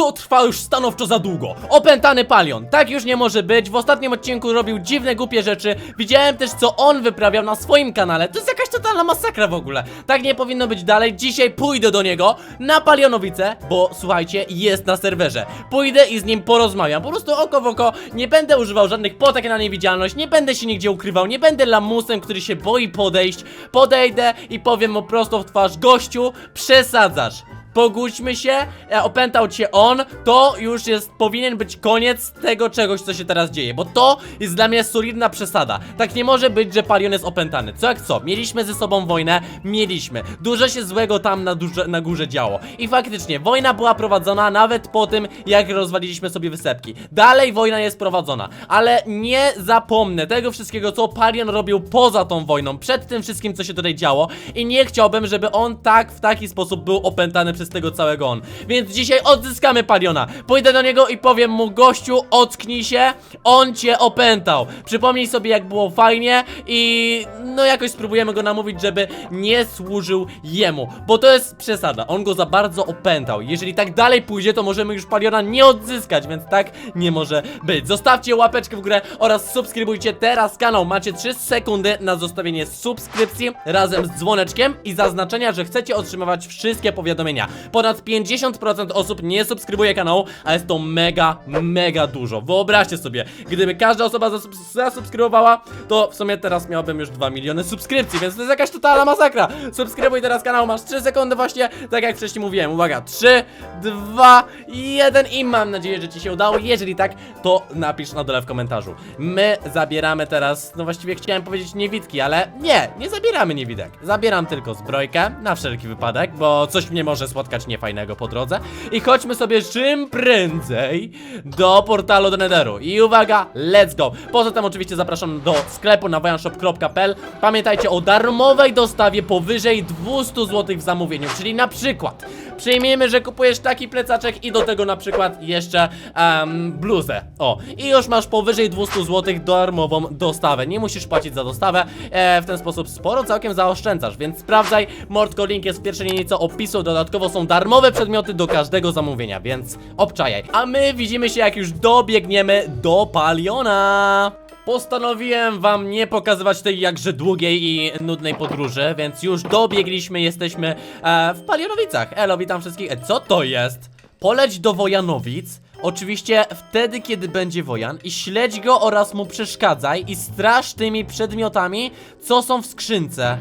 To trwa już stanowczo za długo. Opętany Palion. Tak już nie może być. W ostatnim odcinku robił dziwne, głupie rzeczy. Widziałem też, co on wyprawiał na swoim kanale. To jest jakaś totalna masakra w ogóle. Tak nie powinno być dalej. Dzisiaj pójdę do niego na Palionowice, bo słuchajcie, jest na serwerze. Pójdę i z nim porozmawiam. Po prostu oko w oko. Nie będę używał żadnych potek na niewidzialność. Nie będę się nigdzie ukrywał. Nie będę lamusem, który się boi podejść. Podejdę i powiem mu prosto w twarz: gościu, przesadzasz. Pogódźmy się, e, opętał cię on, to już jest, powinien być koniec tego czegoś, co się teraz dzieje, bo to jest dla mnie solidna przesada. Tak nie może być, że Palion jest opętany. Co jak co? Mieliśmy ze sobą wojnę, mieliśmy. Dużo się złego tam na, duże, na górze działo. I faktycznie, wojna była prowadzona nawet po tym, jak rozwaliliśmy sobie wysepki. Dalej wojna jest prowadzona, ale nie zapomnę tego wszystkiego, co Palion robił poza tą wojną, przed tym wszystkim, co się tutaj działo i nie chciałbym, żeby on tak, w taki sposób był opętany przez tego całego on. Więc dzisiaj odzyskamy Paliona. Pójdę do niego i powiem mu, gościu, ocknij się, on cię opętał. Przypomnij sobie, jak było fajnie i no jakoś spróbujemy go namówić, żeby nie służył jemu, bo to jest przesada. On go za bardzo opętał. Jeżeli tak dalej pójdzie, to możemy już Paliona nie odzyskać, więc tak nie może być. Zostawcie łapeczkę w górę oraz subskrybujcie teraz kanał. Macie 3 sekundy na zostawienie subskrypcji razem z dzwoneczkiem i zaznaczenia, że chcecie otrzymywać wszystkie powiadomienia. Ponad 50% osób nie subskrybuje kanału, a jest to mega, mega dużo. Wyobraźcie sobie, gdyby każda osoba zasub zasubskrybowała, to w sumie teraz miałbym już 2 miliony subskrypcji, więc to jest jakaś totalna masakra. Subskrybuj teraz kanał, masz 3 sekundy właśnie, tak jak wcześniej mówiłem. Uwaga, 3, 2, 1 i mam nadzieję, że Ci się udało. Jeżeli tak, to napisz na dole w komentarzu. My zabieramy teraz, no właściwie chciałem powiedzieć niewidki, ale nie, nie zabieramy niewidek. Zabieram tylko zbrojkę, na wszelki wypadek, bo coś mnie może spotkać niefajnego po drodze. I chodźmy sobie czym prędzej do portalu do Netheru. I uwaga, let's go! Poza tym oczywiście zapraszam do sklepu na wojanshop.pl. Pamiętajcie o darmowej dostawie powyżej 200 zł w zamówieniu, czyli na przykład przyjmijmy, że kupujesz taki plecaczek i do tego na przykład jeszcze em, bluzę. O, i już masz powyżej 200 zł darmową dostawę. Nie musisz płacić za dostawę. E, w ten sposób sporo całkiem zaoszczędzasz, więc sprawdzaj. Mordko link jest w pierwszej linijce opisu. Dodatkowo są darmowe przedmioty do każdego zamówienia, więc obczajaj. A my widzimy się jak już dobiegniemy do Paliona. Postanowiłem wam nie pokazywać tej jakże długiej i nudnej podróży, więc już dobiegliśmy, jesteśmy e, w Palionowicach. Elo, witam wszystkich. E, co to jest? Poleć do Wojanowic, oczywiście wtedy, kiedy będzie Wojan i śledź go oraz mu przeszkadzaj i straż tymi przedmiotami, co są w skrzynce.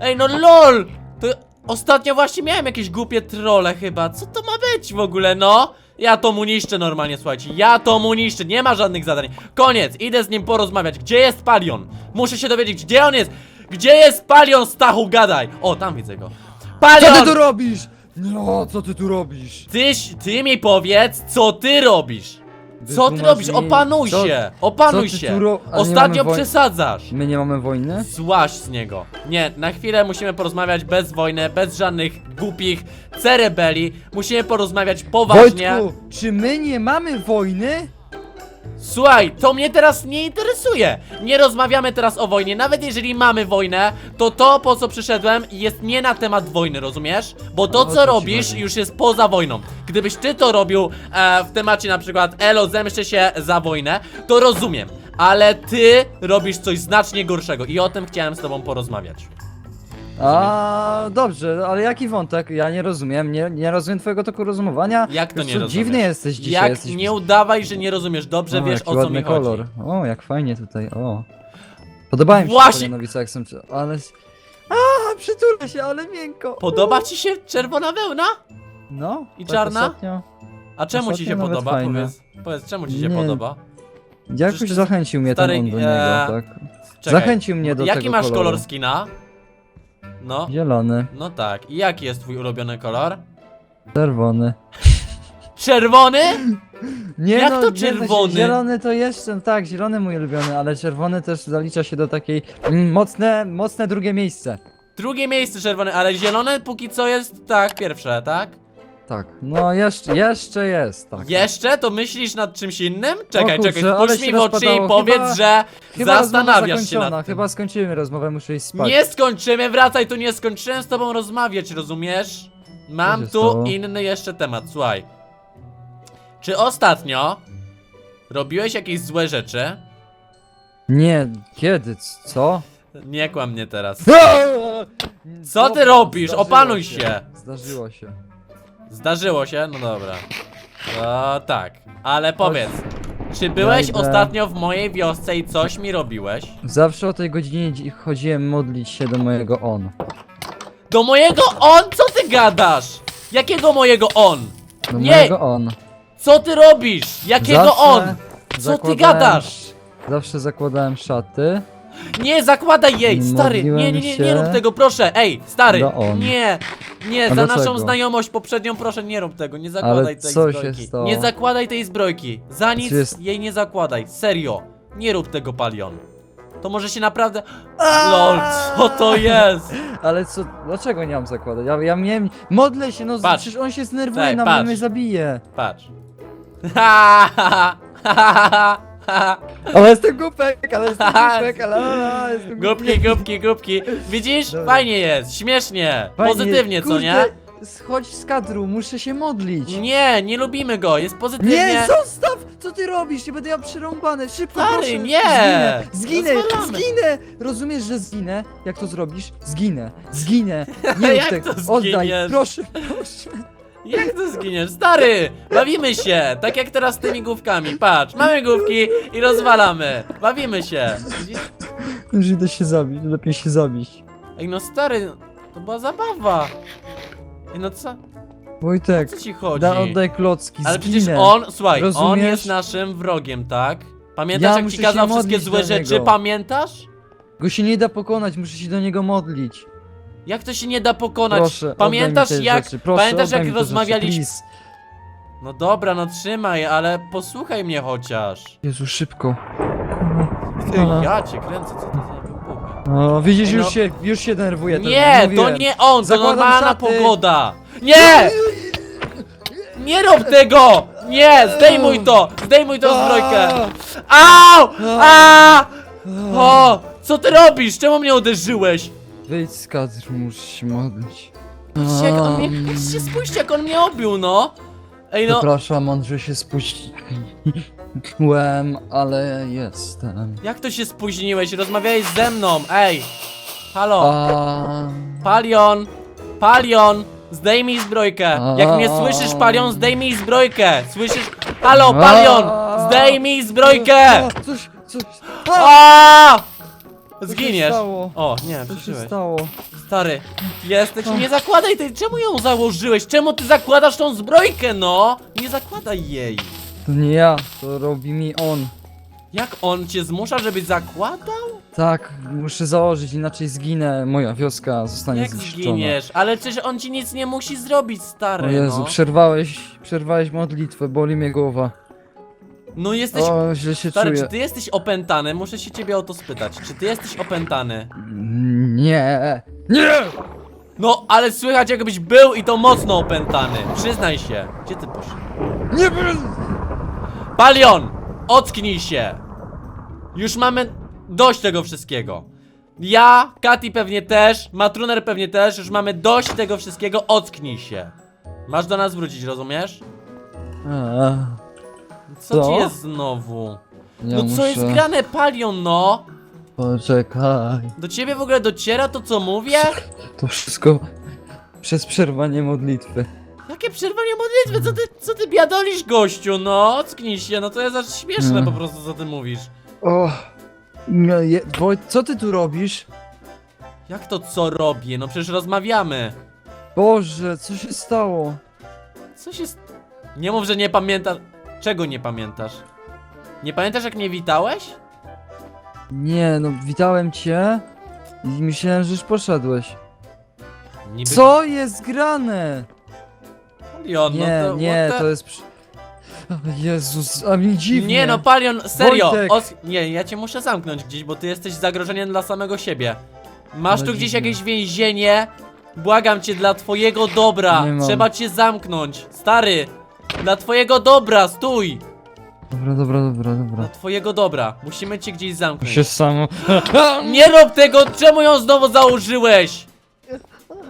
Ej, no lol! To ostatnio właśnie miałem jakieś głupie trole chyba. Co to ma być w ogóle, no? Ja to mu niszczę normalnie, słuchajcie. Ja to mu niszczę, nie ma żadnych zadań. Koniec, idę z nim porozmawiać. Gdzie jest Palion? Muszę się dowiedzieć, gdzie on jest. Gdzie jest Palion, Stachu, gadaj. O, tam widzę go. Palion! Co ty tu robisz? No, co ty tu robisz? Tyś, ty mi powiedz, co ty robisz? Co ty Wytłumacz robisz? mi, Opanuj co- się! Opanuj co ty się! ro- nie Ostatnio mamy woj- przesadzasz! My nie mamy wojny? Złaź z niego. Nie, na chwilę musimy porozmawiać bez wojny, bez żadnych głupich cerebeli. Musimy porozmawiać poważnie. Wojtku, czy my nie mamy wojny? Słuchaj, to mnie teraz nie interesuje. Nie rozmawiamy teraz o wojnie. Nawet jeżeli mamy wojnę, to to, po co przyszedłem, jest nie na temat wojny, rozumiesz? Bo to, O co co ci robisz, chodzi? już jest poza wojną. Gdybyś ty to robił e, w temacie na przykład Elo, zemszczę się za wojnę, to rozumiem. Ale ty robisz coś znacznie gorszego i o tym chciałem z tobą porozmawiać. A dobrze, ale jaki wątek? Ja nie rozumiem, nie, nie rozumiem twojego toku rozumowania. Jak to nie Co rozumiesz? dziwny jesteś dzisiaj. Jak jesteś... nie udawaj, że nie rozumiesz, dobrze o, wiesz jaki o co ładny mi kolor. chodzi. O, jak fajnie tutaj, o. Podobają mi się Właśnie- Właśnie... jak są, ale... A, przytulę się, ale miękko. Podoba ci się czerwona wełna? No. I tak czarna? Ostatnio. A czemu ci Ostatnio się nawet podoba? fajne. Powiedz, powiedz, czemu ci się Nie. podoba? Jakoś Przecież zachęcił mnie stary, ten on do e, niego, tak. Czekaj. Zachęcił mnie do Jaki tego masz koloru. kolor skina? No, Zielony, no tak. I jaki jest twój ulubiony kolor? czerwony. Czerwony? Nie Jak no, to nie, czerwony? zielony to jeszcze, tak, zielony mój ulubiony, ale czerwony też zalicza się do takiej mm, mocne, mocne drugie miejsce. Drugie miejsce czerwony, ale zielony póki co jest tak, pierwsze, tak? Tak, no jeszcze, jeszcze jest, tak. Jeszcze? To myślisz nad czymś innym? Czekaj, kurczę, czekaj, ale spójrz się mi w oczy i rozpadało. powiedz, Chyba- że Chyba rozmowa zastanawiasz się zakończona, nad tym. Chyba skończymy rozmowę, muszę iść spać. Nie skończymy, wracaj, tu nie skończyłem z tobą rozmawiać, rozumiesz? Mam się tu stało? inny jeszcze temat, słuchaj. czy ostatnio robiłeś jakieś złe rzeczy? Nie, kiedy? C- Co? Nie kłam mnie teraz. Co ty robisz? Opanuj się. Zdarzyło się. Zdarzyło się? No dobra. No tak, ale powiedz, czy byłeś idę. ostatnio w mojej wiosce i coś mi robiłeś? Zawsze o tej godzinie dzi- chodziłem modlić się do mojego on. Do mojego on? Co ty gadasz? Jakiego mojego on? Do Nie! mojego on. Co ty robisz? Jakiego Zawsze on? Co ty zakładałem gadasz? sz- Zawsze zakładałem szaty. Nie, zakładaj jej, stary, nie, nie, nie, nie Modliłem rób się tego, proszę, ej, stary, do on. nie, nie, za dlaczego? naszą znajomość poprzednią, proszę, nie rób tego, nie zakładaj Ale tej co się zbrojki, stało? nie zakładaj tej zbrojki, za nic jest- jej nie zakładaj, serio, nie rób tego, Palion, to może się naprawdę, lol, co to jest, Ale co, dlaczego nie mam zakładać? Ja, ja miałem, modlę się, no Patrz. przecież on się znerwuje na patrz. mnie, mnie zabije. patrz, ha, ha, ha, ha, ha, ha. Ale jestem głupek, ale jestem głupek, ale, ale jestem Głupki, głupki, głupki. Widzisz? Dobra. Fajnie jest, śmiesznie, Fajnie, pozytywnie, co kurde, nie? Schodź z kadru, muszę się modlić. Nie, nie lubimy go, jest pozytywnie. Nie, zostaw! Co ty robisz? Nie będę ja przerąbany. Szybko, Stary, proszę. nie! Zginę, zginę, Rozwalamy. zginę! Rozumiesz, że zginę? Jak to zrobisz? Zginę, zginę. Nie rób Jak tego. to Oddaj, zginiesz? proszę, proszę. Jak to zginiesz? Stary, bawimy się, tak jak teraz z tymi główkami, patrz, mamy główki i rozwalamy, bawimy się. Widzisz? Już idę się zabić, lepiej się zabić. Ej no stary, to była zabawa. Ej no co, Wojtek, co ci chodzi? da, oddaj klocki, Ale zginę. przecież on, słuchaj, on Rozumiesz? jest naszym wrogiem, tak? Pamiętasz Ja jak muszę ci się kazał wszystkie modlić złe do rzeczy, niego. pamiętasz? Go się nie da pokonać, muszę się do niego modlić. Jak to się nie da pokonać? Proszę, Pamiętasz oddaj mi te jak, rzeczy. Proszę, pamiętasz oddaj jak te rzeczy, rozmawialiśmy? please. No dobra, no trzymaj, ale posłuchaj mnie chociaż. Jezu, szybko. Ty, Aha. ja cię kręcę, co to za wybuchy? O, widzisz, Ej, już, no. się, już się denerwuję. Nie, to mówiłem. nie on, to Zakładam normalna szaty. pogoda. Nie! Nie rób tego! Nie, zdejmuj to! Zdejmuj tą zbrojkę! Au! A! O! Co ty robisz? Czemu mnie uderzyłeś? Wyjdź z kadru, muszę się modlić. Patrzcie, jak on mnie, spójrzcie, jak on mnie obił, no! Ej no, Przepraszam, mądrze się spuściłem, ale jestem. jak to się spóźniłeś? Rozmawiałeś ze mną, ej! Halo, A... Palion! Palion! Zdejmij zbrojkę! Jak mnie słyszysz, Palion, zdejmij zbrojkę! Słyszysz? Halo, Palion! Zdejmij zbrojkę! Coś, coś... A! Zginiesz! stało? O, nie, Co się przeżyłeś. stało? Stary, jesteś. Nie zakładaj tej. Czemu ją założyłeś? Czemu ty zakładasz tą zbrojkę, no? Nie zakładaj jej. To nie ja, to robi mi on. Jak on cię zmusza, żebyś zakładał? Tak, muszę założyć, inaczej zginę. Moja wioska zostanie Jak zniszczona. zginiesz? Ale przecież on ci nic nie musi zrobić, O stary. Jezu, no. przerwałeś, przerwałeś modlitwę, boli mnie głowa. No jesteś. O, źle się Stary, czuję. czy ty jesteś opętany? Muszę się ciebie o to spytać. Czy ty jesteś opętany? Nie! Nie! No, ale słychać jakbyś był i to mocno opętany. Przyznaj się. Gdzie ty poszedł? Nie będę! Palion! Ocknij się! Już mamy dość tego wszystkiego. Ja, Kati pewnie też, Matruner pewnie też, już mamy dość tego wszystkiego, ocknij się. Masz do nas wrócić, rozumiesz? A, Co, Co? ci jest znowu? ja no co muszę... jest grane, Palion, no? Poczekaj. Do ciebie w ogóle dociera to, co mówię? To wszystko przez przerwanie modlitwy. Jakie przerwanie modlitwy, co ty, co ty biadolisz, gościu, no? Ocknij się, no to jest aż śmieszne Mm. po prostu, co ty mówisz. O, nie, je, bo co ty tu robisz? Jak to co robię? No przecież rozmawiamy. Boże, co się stało? Co się... st- Nie mów, że nie pamiętasz... Czego nie pamiętasz? Nie pamiętasz jak mnie witałeś? Nie, no witałem cię i myślałem, że już poszedłeś. Niby... Co jest grane? Palion, Nie, no to, nie, what the- to jest... przy- Jezus, a mi dziwnie. Nie no, Palion, serio! Wojtek. Os... Nie, ja cię muszę zamknąć gdzieś, bo ty jesteś zagrożeniem dla samego siebie. Masz No tu gdzieś dziwne. jakieś więzienie? Błagam cię, dla twojego dobra. Nie mam. Trzeba cię zamknąć. Stary, dla twojego dobra, stój! Dobra, dobra, dobra, dobra. Dla twojego dobra. Musimy cię gdzieś zamknąć. się samo... Nie rób tego! Czemu ją znowu założyłeś?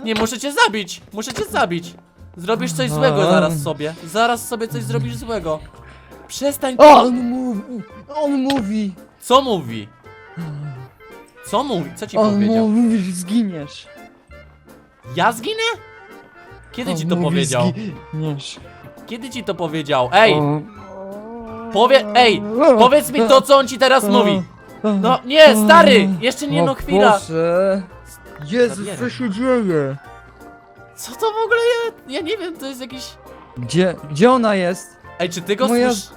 Nie, muszę cię zabić! Muszę cię zabić! Zrobisz coś złego zaraz sobie. Zaraz sobie coś zrobisz złego. Przestań. O, on mówi, on mówi, Co mówi? Co mówi? Co ci on powiedział? mówi, że zginiesz. Ja zginę? Kiedy On ci to mówi, powiedział? Zginiesz. Kiedy ci to powiedział? Ej! Powie... Ej! Powiedz mi to, co on ci teraz mówi! No nie, stary! Jeszcze nie no chwila! Boże. Jezus, co się dzieje? Co to w ogóle ja... Ja nie wiem, to jest jakiś... Gdzie, gdzie ona jest? Ej, czy ty go Moja- słyszysz?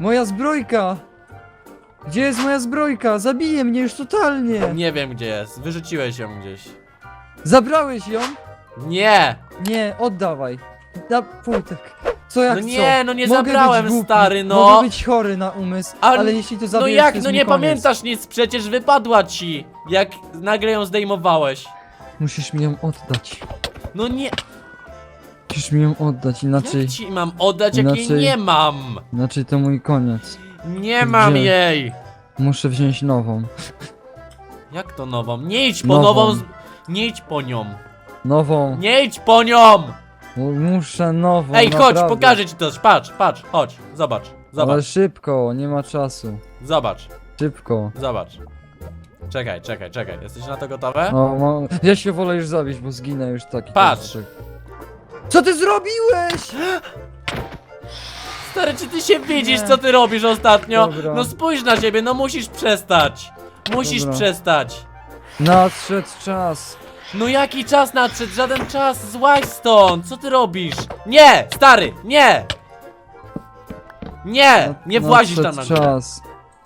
Moja zbrojka! Gdzie jest moja zbrojka? Zabije mnie już totalnie! Nie wiem, gdzie jest. Wyrzuciłeś ją gdzieś. Zabrałeś ją? Nie! Nie, oddawaj. Na półtek. Co jak No co? nie, no nie Mogę zabrałem, być głupi, stary, no. Mogę być chory na umysł, A- ale jeśli to No zabijesz, jak? to jest No mi nie koniec. pamiętasz nic, przecież wypadła ci! Jak nagle ją zdejmowałeś. Musisz mi ją oddać. No nie... Musisz mi ją oddać, inaczej, Jak ci mam oddać, jak jej Inaczej- nie mam? inaczej to mój koniec. Nie mam Gdzie? jej! Muszę wziąć nową. Jak to nową? Nie idź po Nową. nową... z- Nie idź po nią. Nową. Nie idź po nią! Muszę nową, Ej, chodź, naprawdę. pokażę ci to. Patrz, patrz, chodź. Zobacz, Ale zobacz, szybko, nie ma czasu. zobacz, Szybko. zobacz. Czekaj, czekaj, czekaj. Jesteś na to gotowe? No, no, ja się wolę już zabić, bo zginę już taki. Patrz. Co ty zrobiłeś? Stary, czy ty się widzisz, Nie. co ty robisz ostatnio? Dobra. No spójrz na siebie, no musisz przestać. Musisz Dobra. przestać. Nadszedł czas. No jaki czas nadszedł? Żaden czas, złaź stąd! Co ty robisz? Nie! Stary, nie! Nie! Nie włazisz tam na górę. czas.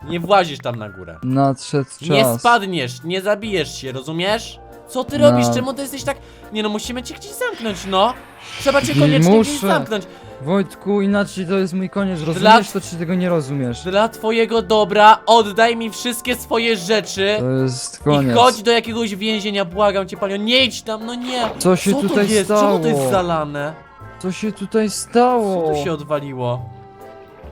Nie włazisz tam na górę. Nadszedł czas. Nie spadniesz, nie zabijesz się, rozumiesz? Co ty robisz? No. Czemu ty jesteś tak... Nie no, musimy cię gdzieś zamknąć, no! Trzeba cię koniecznie gdzieś Muszę. zamknąć. Wojtku, inaczej to jest mój koniec, rozumiesz to, czy tego nie rozumiesz? Dla twojego dobra oddaj mi wszystkie swoje rzeczy To jest i koniec. chodź do jakiegoś więzienia, błagam cię, panią. Nie idź tam, no nie! Co się Co to tutaj jest? stało? Czemu to jest zalane? Co się tutaj Co stało? tu się odwaliło?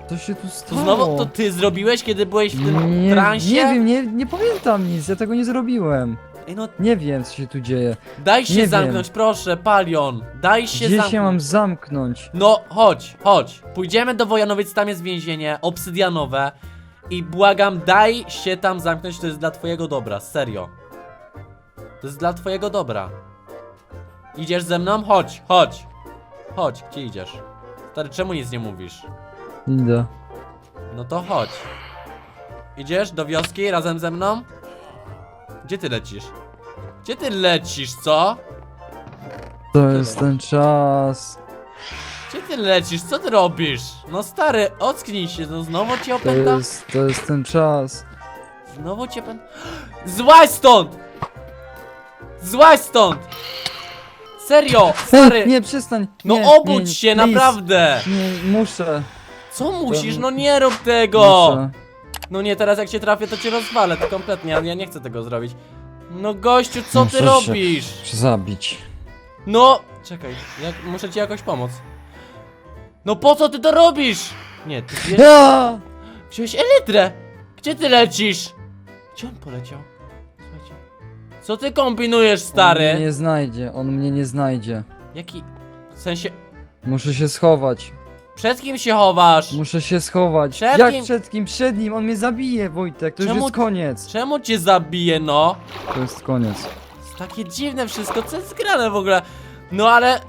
Co się tu To stało? znowu to ty zrobiłeś, kiedy byłeś w tym nie, transie? nie wiem, nie, nie pamiętam nic, ja tego nie zrobiłem. Ej, no Nie wiem, co się tu dzieje. daj się Nie zamknąć, proszę, Palion. Daj się Gdzie zamknąć. się mam zamknąć? No, chodź, chodź. Pójdziemy do Wojanowic, tam jest więzienie obsydianowe. I błagam, daj się tam zamknąć, to jest dla twojego dobra, serio. To jest dla twojego dobra. Idziesz ze mną? Chodź, chodź. Chodź, gdzie idziesz? Stary, czemu nic nie mówisz? Idę. No to chodź. Idziesz do wioski razem ze mną? Gdzie ty lecisz? Gdzie ty lecisz, co? To jest ten czas. Gdzie ty lecisz? Co ty robisz? No stary, ocknij się, no znowu cię To opętam. jest, to jest ten czas. Znowu cię pan... Złaź stąd! Złaź stąd! Serio, stary! Nie, przestań. no nie, obudź nie, się, please. naprawdę! Nie, muszę. Co musisz? No nie rób tego! muszę. No nie, teraz jak cię trafię, to cię rozwalę, to kompletnie, ale ja nie chcę tego zrobić. No gościu, co ty Muszę się- robisz? Zabić. No, czekaj, jak, muszę ci jakoś pomóc. No po co ty to robisz? Nie, ty wiesz, Ja! wziąłeś elytrę! Gdzie ty lecisz? Gdzie on poleciał? Słuchajcie. Co ty kombinujesz, On mnie stary? nie znajdzie, on mnie nie znajdzie. Jaki... W sensie... Muszę się schować. Przed kim się chowasz? Muszę się schować. Przed Jak kim? przed kim? Przed nim, on mnie zabije, Wojtek. To Czemu- już jest koniec. Czemu cię zabije, no? To jest koniec. Jest takie dziwne wszystko, co jest grane w ogóle? No ale...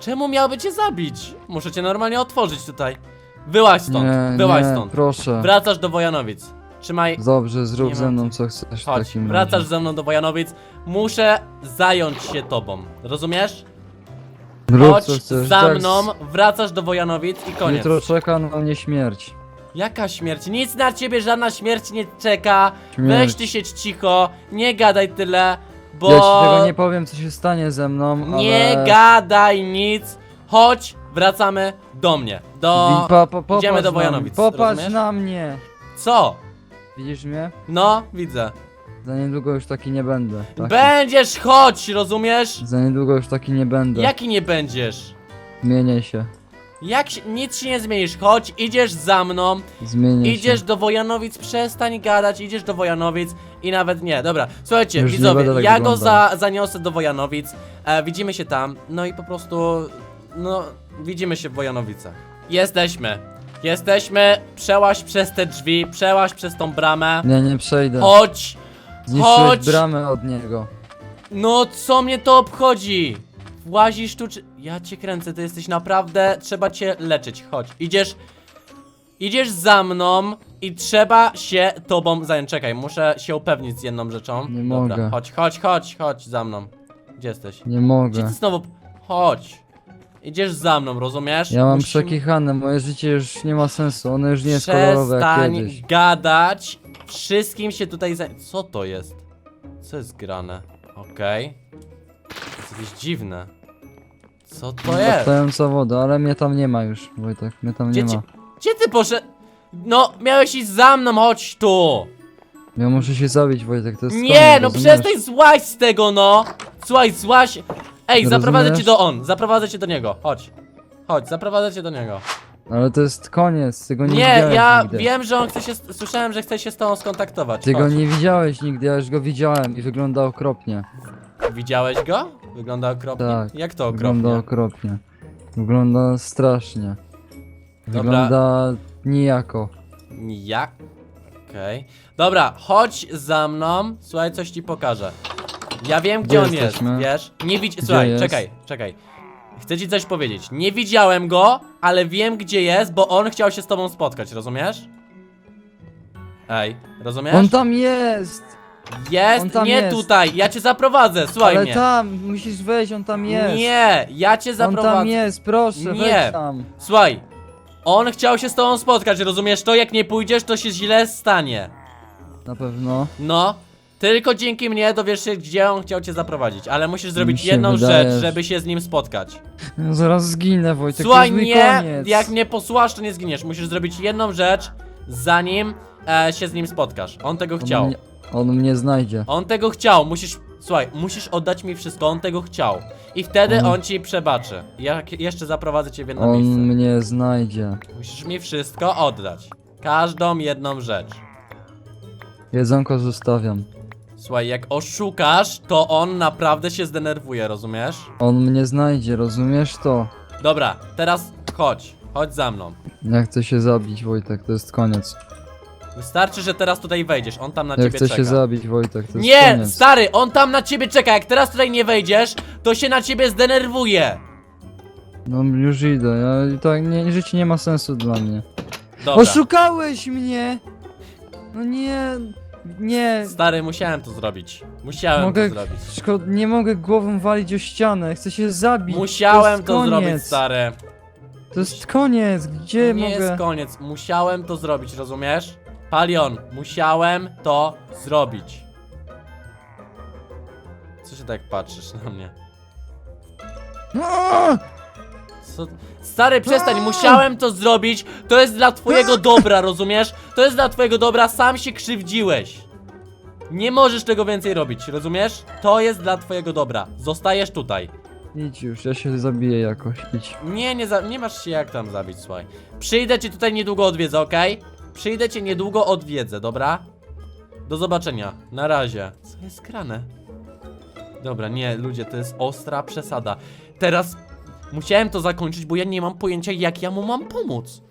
Czemu miałby cię zabić? Muszę cię normalnie otworzyć tutaj. Wyłaź stąd, nie, wyłaź nie, stąd. proszę. Wracasz do Wojanowic. Trzymaj... Dobrze, zrób Nie ze mną co. chcesz w Chodź, takim wracasz razie. ze mną do Wojanowic. Muszę zająć się tobą. Rozumiesz? Rób Chodź co chcesz. za tak, mną, wracasz do Wojanowic i koniec. Jutro czeka na mnie śmierć. Jaka śmierć? Nic na ciebie, żadna śmierć nie czeka. Śmierć. Weź ty siedź cicho, nie gadaj tyle, bo... Ja ci tego nie powiem, co się stanie ze mną, Nie ale... gadaj nic. Chodź, wracamy do mnie. Do... Pa, pa, popatrz idziemy do na Wojanowic, Popatrz rozumiesz? na mnie. Co? Widzisz mnie? No, widzę. Za niedługo już taki nie będę. Taki. Będziesz, chodź, rozumiesz? Za niedługo już taki nie będę. Jaki nie będziesz? Zmienię się. Jak się, nic się nie zmienisz, chodź, idziesz za mną, Zmienię idziesz się. do Wojanowic, przestań gadać, idziesz do Wojanowic i nawet nie, dobra, słuchajcie, Już nie widzowie, będę tak ja go wyglądał. za, zaniosę do Wojanowic, e, widzimy się tam, no i po prostu no, widzimy się w Wojanowicach. Jesteśmy. Jesteśmy. Przełaź przez te drzwi, przełaź przez tą bramę. Nie, nie przejdę. Chodź! Zniszczyłeś chodź. bramę od niego. No, co mnie to obchodzi? Włazisz tu czy... Ja cię kręcę, ty jesteś naprawdę... Trzeba cię leczyć, chodź. Idziesz... Idziesz za mną i trzeba się tobą zająć. Czekaj, muszę się upewnić z jedną rzeczą. Nie Dobra, mogę. chodź, chodź, chodź, chodź za mną. Gdzie jesteś? Nie Gdzie mogę. ty znowu... Chodź. Idziesz za mną, rozumiesz? Ja mam Musimy- przekichane, moje życie już nie ma sensu, ono już nie jest kolorowe jak Przestań kiedyś. gadać. Wszystkim się tutaj za... Co to jest? Co jest grane? Okej. To jest jakieś dziwne. Co to jest? Latająca woda, ale mnie tam nie ma już, Wojtek, mnie tam nie ma. Gdzie ty poszedł? No, miałeś iść za mną, chodź tu! Ja muszę się zabić, Wojtek, to jest Nie, koniec, no rozumiesz? przestań złaź z tego, no! Słuchaj, złaź... Ej, zaprowadzę cię Rozumiesz? do on, zaprowadzę cię do niego, chodź. Chodź, zaprowadzę cię do niego. Ale to jest koniec, ty go nie, Nie, widziałeś ja nigdy. wiem, że on chce się... Słyszałem, że chce się z tobą skontaktować. Ty go Chodź. nie widziałeś nigdy, ja już go widziałem i wygląda okropnie. Widziałeś go? Wygląda okropnie. Tak, Jak to Wygląda okropnie? okropnie. Wygląda strasznie. Dobra. Wygląda nijako. Jak? Okej. Dobra, chodź za mną. Słuchaj, coś ci pokażę. Ja wiem, gdzie, Gdzie on jesteśmy? jest, wiesz? Nie widz... Słuchaj, jest? czekaj, czekaj. Chcę ci coś powiedzieć. Nie widziałem go, ale wiem, gdzie jest, bo on chciał się z tobą spotkać, rozumiesz? Ej, rozumiesz? On tam jest! jest, on tam nie jest. tutaj. Ja cię zaprowadzę, słuchaj Ale mnie. tam, musisz wejść, on tam jest! Nie, ja cię On zaprowadzę. tam jest, proszę, Nie. wejdź tam! Słuchaj, on chciał się z tobą spotkać, rozumiesz to? Jak nie pójdziesz, to się źle stanie. Na pewno. No, tylko dzięki mnie dowiesz się, gdzie on chciał cię zaprowadzić, ale musisz zrobić się jedną wydaje, rzecz, że- żeby się z nim spotkać. Ja zaraz zginę, Wojtek, Słuchaj, to mój nie, koniec. jak nie posłuchasz, to nie zginiesz. Musisz zrobić jedną rzecz, zanim e, się z nim spotkasz. On tego on chciał. Mnie, on mnie znajdzie. On tego chciał, musisz, słuchaj, musisz oddać mi wszystko, on tego chciał. I wtedy On- on ci przebaczy. Ja jeszcze zaprowadzę cię w jedno On miejsce. mnie znajdzie. Musisz mi wszystko oddać. Każdą jedną rzecz. Jedzonko zostawiam. Słuchaj, jak oszukasz, to on naprawdę się zdenerwuje, rozumiesz? On mnie znajdzie, rozumiesz to? Dobra, teraz chodź. Chodź za mną. Ja chcę się zabić, Wojtek, to jest koniec. Wystarczy, że teraz tutaj wejdziesz. On tam na Ja ciebie chcę czeka. się zabić, Wojtek, to jest Nie, koniec. stary, on tam na ciebie czeka. Jak teraz tutaj nie wejdziesz, to się na ciebie zdenerwuje. No już idę, ja, tak, nie, życie nie ma sensu dla mnie. Dobra. Oszukałeś mnie! No nie, nie, Stary, musiałem to zrobić. Musiałem mogę, to zrobić. szko- nie mogę głową walić o ścianę, chcę się zabić. Musiałem jest to zrobić, koniec. stary. To jest koniec, gdzie nie mogę? jest koniec. Musiałem to zrobić, rozumiesz? Palion, musiałem to zrobić. Co się tak patrzysz na mnie? Co? Stary, przestań, musiałem to zrobić. To jest dla twojego dobra, rozumiesz? To jest dla twojego dobra, sam się krzywdziłeś. Nie możesz tego więcej robić, rozumiesz? To jest dla twojego dobra. Zostajesz tutaj. Idź już, ja się zabiję jakoś, idź. Nie, nie, za, nie masz się jak tam zabić, słuchaj. Przyjdę cię tutaj niedługo odwiedzę, okej? Przyjdę cię niedługo odwiedzę, dobra? Do zobaczenia. Na razie. Co jest grane? Dobra, nie, ludzie, to jest ostra przesada. Teraz musiałem to zakończyć, bo ja nie mam pojęcia, jak ja mu mam pomóc.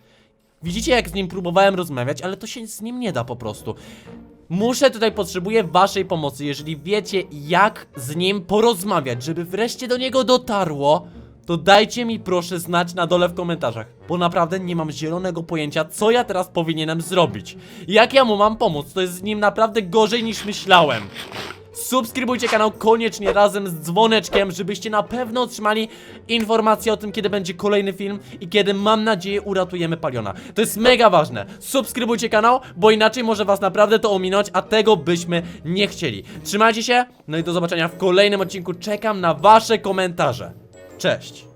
Widzicie, jak z nim próbowałem rozmawiać, ale to się z nim nie da po prostu. Muszę tutaj, potrzebuję waszej pomocy. Jeżeli wiecie, jak z nim porozmawiać, żeby wreszcie do niego dotarło, to dajcie mi proszę znać na dole w komentarzach, bo naprawdę nie mam zielonego pojęcia, co ja teraz powinienem zrobić. Jak ja mu mam pomóc? To jest z nim naprawdę gorzej niż myślałem. Subskrybujcie kanał koniecznie razem z dzwoneczkiem, żebyście na pewno otrzymali informacje o tym, kiedy będzie kolejny film i kiedy, mam nadzieję, uratujemy Paliona. To jest mega ważne. Subskrybujcie kanał, bo inaczej może was naprawdę to ominąć, a tego byśmy nie chcieli. Trzymajcie się, no i do zobaczenia w kolejnym odcinku. Czekam na wasze komentarze. Cześć!